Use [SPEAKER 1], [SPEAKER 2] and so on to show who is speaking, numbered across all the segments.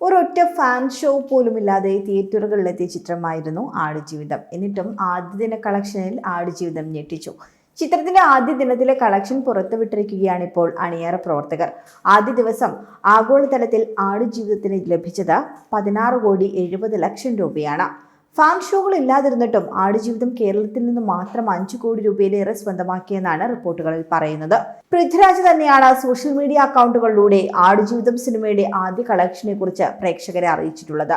[SPEAKER 1] ഒരൊറ്റ fan show പോലുമില്ലാതെ തിയേറ്ററുകളിലെത്തിയ ചിത്രമായിരുന്നു ആടുജീവിതം. എന്നിട്ടും ആദ്യ ദിന കളക്ഷനിൽ ആടുജീവിതം ഞെട്ടിച്ചു. ചിത്രത്തിന്റെ ആദ്യ ദിനത്തിലെ കളക്ഷൻ പുറത്തുവിട്ടിരിക്കുകയാണ് ഇപ്പോൾ അണിയറ പ്രവർത്തകർ. ആദ്യ ദിവസം ആഗോളതലത്തിൽ ആടുജീവിതത്തിന് ലഭിച്ചത് പതിനാറ് കോടി എഴുപത് ലക്ഷം രൂപയാണ്. ഫാൻ ഷോകൾ ഇല്ലാതിരുന്നിട്ടും ആടുജീവിതം കേരളത്തിൽ നിന്ന് മാത്രം അഞ്ചു കോടി രൂപയിലേറെ സ്വന്തമാക്കിയെന്നാണ് റിപ്പോർട്ടുകളിൽ പറയുന്നത്. പൃഥ്വിരാജ് തന്നെയാണ് സോഷ്യൽ മീഡിയ അക്കൗണ്ടുകളിലൂടെ ആടുജീവിതം സിനിമയുടെ ആദ്യ കളക്ഷനെ കുറിച്ച് പ്രേക്ഷകരെ അറിയിച്ചിട്ടുള്ളത്.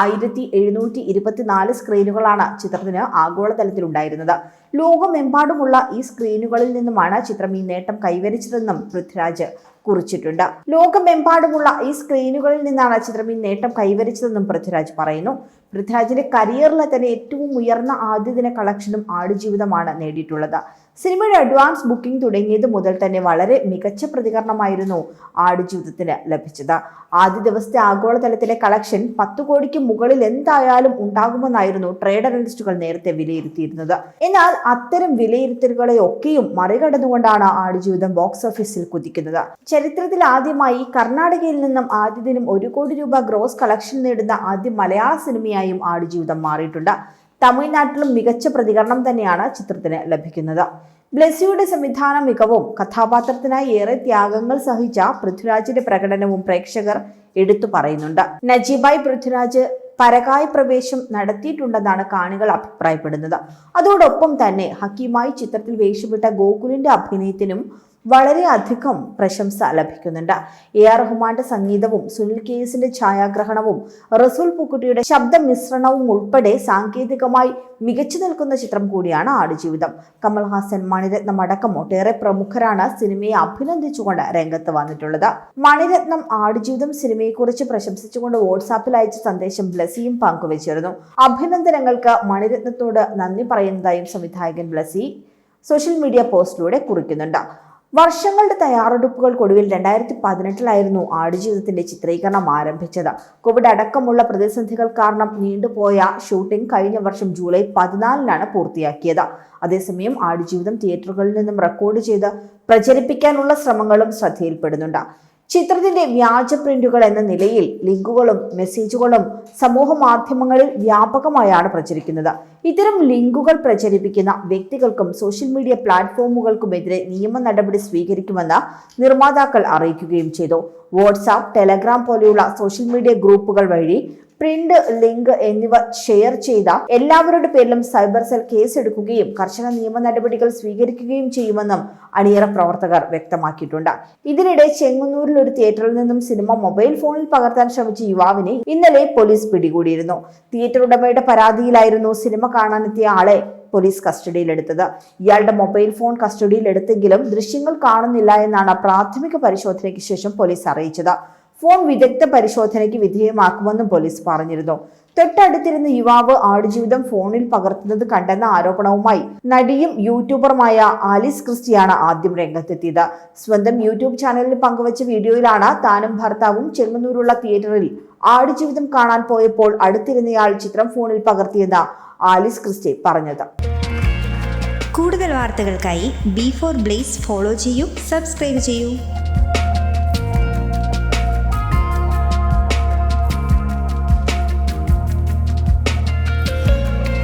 [SPEAKER 1] ആയിരത്തി എഴുന്നൂറ്റി ഇരുപത്തിനാല് സ്ക്രീനുകളാണ് ചിത്രത്തിന് ആഗോളതലത്തിലുണ്ടായിരുന്നത്. ലോകമെമ്പാടുമുള്ള ഈ സ്ക്രീനുകളിൽ നിന്നുമാണ് ചിത്രം ഈ നേട്ടം കൈവരിച്ചതെന്നും പൃഥ്വിരാജ് കുറിച്ചിട്ടുണ്ട്. ലോകമെമ്പാടുമുള്ള ഈ സ്ക്രീനുകളിൽ നിന്നാണ് ചിത്രം ഈ നേട്ടം കൈവരിച്ചതെന്നും പൃഥ്വിരാജ് പറയുന്നു. പൃഥ്വിരാജിന്റെ കരിയറിലെ തന്നെ ഏറ്റവും ഉയർന്ന ആദ്യ ദിന കളക്ഷനും ആടുജീവിതമാണ് നേടിയിട്ടുള്ളത്. സിനിമയുടെ അഡ്വാൻസ് ബുക്കിംഗ് തുടങ്ങിയത് മുതൽ തന്നെ വളരെ മികച്ച പ്രതികരണമായിരുന്നു ആടുജീവിതത്തിന് ലഭിച്ചത്. ആദ്യ ദിവസത്തെ ആഗോളതലത്തിലെ കളക്ഷൻ പത്ത് കോടിക്ക് മുകളിൽ എന്തായാലും ഉണ്ടാകുമെന്നായിരുന്നു ട്രേഡ് അനലിസ്റ്റുകൾ നേരത്തെ വിലയിരുത്തിയിരുന്നത്. എന്നാൽ അത്തരം വിലയിരുത്തലുകളെ ഒക്കെയും മറികടന്നുകൊണ്ടാണ് ആടുജീവിതം ബോക്സ് ഓഫീസിൽ കുതിക്കുന്നത്. ചരിത്രത്തിൽ ആദ്യമായി കർണാടകയിൽ നിന്നും ആദ്യ ദിനം ഒരു കോടി രൂപ ഗ്രോസ് കളക്ഷൻ നേടുന്ന ആദ്യ മലയാള സിനിമയായും ആടുജീവിതം മാറിയിട്ടുണ്ട്. തമിഴ്നാട്ടിലും മികച്ച പ്രതികരണം തന്നെയാണ് ചിത്രത്തിന് ലഭിക്കുന്നത്. ബ്ലെസിയുടെ സംവിധാന മികവും കഥാപാത്രത്തിനായി ഏറെ ത്യാഗങ്ങൾ സഹിച്ച പൃഥ്വിരാജിന്റെ പ്രകടനവും പ്രേക്ഷകർ എടുത്തു പറയുന്നുണ്ട്. നജീബായ് പൃഥ്വിരാജ് പരകായ പ്രവേശം നടത്തിയിട്ടുണ്ടെന്നാണ് കാണികൾ അഭിപ്രായപ്പെടുന്നത്. അതോടൊപ്പം തന്നെ ഹക്കീമായി ചിത്രത്തിൽ വേഷമിട്ട ഗോകുലിന്റെ അഭിനയത്തിനും വളരെയധികം പ്രശംസ ലഭിക്കുന്നുണ്ട്. എ ആർ റഹ്മാന്റെ സംഗീതവും സുനിൽ കേസിന്റെ ഛായാഗ്രഹണവും റസൂൽ പൂക്കുട്ടിയുടെ ശബ്ദ മിശ്രണവും ഉൾപ്പെടെ സാങ്കേതികമായി മികച്ചു നിൽക്കുന്ന ചിത്രം കൂടിയാണ് ആടുജീവിതം. കമൽഹാസൻ മണിരത്നം അടക്കം ഒട്ടേറെ പ്രമുഖരാണ് സിനിമയെ അഭിനന്ദിച്ചുകൊണ്ട് രംഗത്ത് വന്നിട്ടുള്ളത്. മണിരത്നം ആടുജീവിതം സിനിമയെക്കുറിച്ച് പ്രശംസിച്ചുകൊണ്ട് വാട്സാപ്പിൽ അയച്ച സന്ദേശം ബ്ലസിയും പങ്കുവച്ചിരുന്നു. അഭിനന്ദനങ്ങൾക്ക് മണിരത്നത്തോട് നന്ദി പറയുന്നതായും സംവിധായകൻ ബ്ലസി സോഷ്യൽ മീഡിയ പോസ്റ്റിലൂടെ കുറിക്കുന്നുണ്ട്. വർഷങ്ങളുടെ തയ്യാറെടുപ്പുകൾക്കൊടുവിൽ രണ്ടായിരത്തി പതിനെട്ടിലായിരുന്നു ആടുജീവിതത്തിന്റെ ചിത്രീകരണം ആരംഭിച്ചത്. കോവിഡ് അടക്കമുള്ള പ്രതിസന്ധികൾ കാരണം നീണ്ടുപോയ ഷൂട്ടിംഗ് കഴിഞ്ഞ വർഷം ജൂലൈ പതിനാലിനാണ് പൂർത്തിയാക്കിയത്. അതേസമയം ആടുജീവിതം തിയേറ്ററുകളിൽ നിന്നും റെക്കോർഡ് ചെയ്ത് പ്രചരിപ്പിക്കാനുള്ള ശ്രമങ്ങളും ശ്രദ്ധയിൽപ്പെടുന്നുണ്ട്. ചിത്രത്തിന്റെ വ്യാജ പ്രിന്റുകൾ എന്ന നിലയിൽ ലിങ്കുകളും മെസ്സേജുകളും സമൂഹ മാധ്യമങ്ങളിൽ വ്യാപകമായാണ് പ്രചരിക്കുന്നത്. ഇത്തരം ലിങ്കുകൾ പ്രചരിപ്പിക്കുന്ന വ്യക്തികൾക്കും സോഷ്യൽ മീഡിയ പ്ലാറ്റ്ഫോമുകൾക്കുമെതിരെ നിയമ നടപടി സ്വീകരിക്കുമെന്ന് നിർമ്മാതാക്കൾ അറിയിക്കുകയും ചെയ്തു. വാട്സാപ്പ് ടെലഗ്രാം പോലെയുള്ള സോഷ്യൽ മീഡിയ ഗ്രൂപ്പുകൾ വഴി പ്രിന്റ് ലിങ്ക് എന്നിവ ഷെയർ ചെയ്ത എല്ലാവരുടെ പേരിലും സൈബർ സെൽ കേസെടുക്കുകയും കർശന നിയമ നടപടികൾ സ്വീകരിക്കുകയും ചെയ്യുമെന്നും അണിയറ പ്രവർത്തകർ വ്യക്തമാക്കിയിട്ടുണ്ട്. ഇതിനിടെ ചെങ്ങന്നൂരിൽ ഒരു തിയേറ്ററിൽ നിന്നും സിനിമ മൊബൈൽ ഫോണിൽ പകർത്താൻ ശ്രമിച്ച യുവാവിനെ ഇന്നലെ പോലീസ് പിടികൂടിയിരുന്നു. തിയേറ്റർ ഉടമയുടെ പരാതിയിലായിരുന്നു സിനിമ കാണാനെത്തിയ ആളെ പോലീസ് കസ്റ്റഡിയിലെടുത്തത്. ഇയാളുടെ മൊബൈൽ ഫോൺ കസ്റ്റഡിയിലെടുത്തെങ്കിലും ദൃശ്യങ്ങൾ കാണുന്നില്ല എന്നാണ് പ്രാഥമിക പരിശോധനയ്ക്ക് ശേഷം പോലീസ് അറിയിച്ചത്. ഫോൺ വിദഗ്ധ പരിശോധനയ്ക്ക് വിധേയമാക്കുമെന്നും പോലീസ് പറഞ്ഞിരുന്നു. തൊട്ടടുത്തിരുന്ന യുവാവ് ആടുജീവിതം ഫോണിൽ പകർത്തുന്നത് കണ്ടെന്ന ആരോപണവുമായി നടിയും യൂട്യൂബറുമായ ആലിസ് ക്രിസ്റ്റിയാണ് ആദ്യം രംഗത്തെത്തിയത്. സ്വന്തം യൂട്യൂബ് ചാനലിൽ പങ്കുവച്ച വീഡിയോയിലാണ് താനും ഭർത്താവും ചെങ്ങന്നൂരുള്ള തിയേറ്ററിൽ ആടുജീവിതം കാണാൻ പോയപ്പോൾ അടുത്തിരുന്നയാൾ ചിത്രം ഫോണിൽ പകർത്തിയെന്ന് ആലിസ് ക്രിസ്റ്റി പറഞ്ഞത്.
[SPEAKER 2] കൂടുതൽ വാർത്തകൾക്കായി ബി ഫോർ ബ്ലേസ് ഫോളോ ചെയ്യൂ സബ്സ്ക്രൈബ് ചെയ്യൂ.